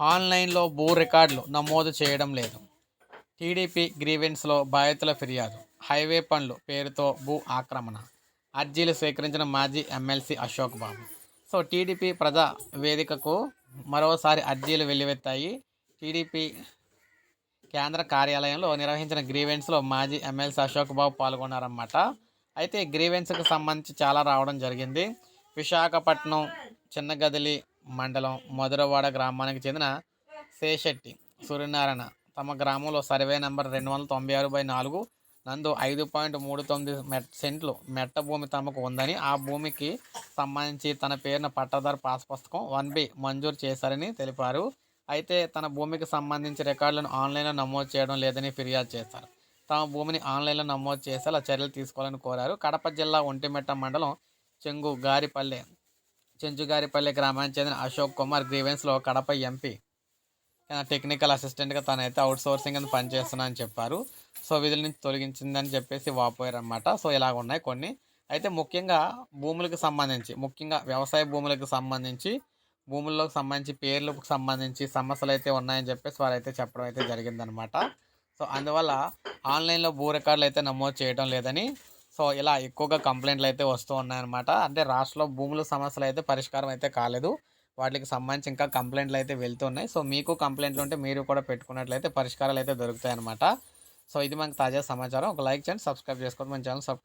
ఆన్లైన్లో భూ రికార్డులు నమోదు చేయడం లేదు. టీడీపీ గ్రీవెన్స్లో బాధితుల ఫిర్యాదు హైవే పనులు పేరుతో భూ ఆక్రమణ అర్జీలు స్వీకరించిన మాజీ MLC Ashok Babu. So TDP ప్రజా వేదికకు మరోసారి అర్జీలు వెల్లువెత్తాయి. టీడీపీ కేంద్ర కార్యాలయంలో నిర్వహించిన గ్రీవెన్స్లో మాజీ ఎమ్మెల్సీ అశోక్ బాబు పాల్గొన్నారన్నమాట. అయితే గ్రీవెన్స్కి సంబంధించి చాలా రావడం జరిగింది. విశాఖపట్నం చిన్నగదిలి మండలం మధురవాడ గ్రామానికి చెందిన శేషెట్టి సూర్యనారాయణ. తమ గ్రామంలో సర్వే నెంబర్ రెండు వందల తొంభై ఆరు బై నాలుగు నందు ఐదు పాయింట్ మూడు తొమ్మిది మెట్ సెంట్లు మెట్ట భూమి తమకు ఉందని ఆ భూమికి సంబంధించి తన పేరున పట్టాదారు పాస్ పుస్తకం వన్ బి మంజూరు చేశారని తెలిపారు. అయితే తన భూమికి సంబంధించి రికార్డులను ఆన్లైన్లో నమోదు చేయడం లేదని ఫిర్యాదు చేశారు. తమ భూమిని ఆన్లైన్లో నమోదు చేసేలా చర్యలు తీసుకోవాలని కోరారు. కడప జిల్లా ఒంటిమెట్ట మండలం చెంగు గారిపల్లె చెంచుగారిపల్లి గ్రామానికి చెందిన అశోక్ కుమార్ గ్రీవెన్స్లో కడప ఎంపీ. టెక్నికల్ అసిస్టెంట్గా తనైతే అవుట్ సోర్సింగ్ అని పనిచేస్తున్నా అని చెప్పారు. సో విధుల నుంచి తొలగించిందని చెప్పేసి వాపోయారు అనమాట సో ఇలాగ ఉన్నాయి కొన్ని. అయితే ముఖ్యంగా భూములకు సంబంధించి ముఖ్యంగా వ్యవసాయ భూములకు సంబంధించి భూముల్లోకి సంబంధించి పేర్లకు సంబంధించి సమస్యలు అయితే ఉన్నాయని చెప్పేసి వారైతే చెప్పడం అయితే జరిగిందనమాట సో అందువల్ల ఆన్లైన్లో భూ రికార్డులు అయితే నమోదు చేయడం లేదని సో ఇలా ఎక్కువగా కంప్లైంట్లు అయితే వస్తూ ఉన్నాయన్నమాట. అంటే రాష్ట్రంలో భూముల సమస్యలు అయితే పరిష్కారం అయితే కాలేదు. వాటికి సంబంధించి ఇంకా కంప్లైంట్లు అయితే వెళ్తున్నాయి సో మీకు కంప్లైంట్లు ఉంటే మీరు కూడా పెట్టుకున్నట్లయితే పరిష్కారాలు అయితే దొరుకుతాయి అన్నమాట సో ఇది మనకు తాజా సమాచారం. ఒక లైక్ చేయండి సబ్స్క్రైబ్ చేసుకోండి. మన ఛానల్ సబ్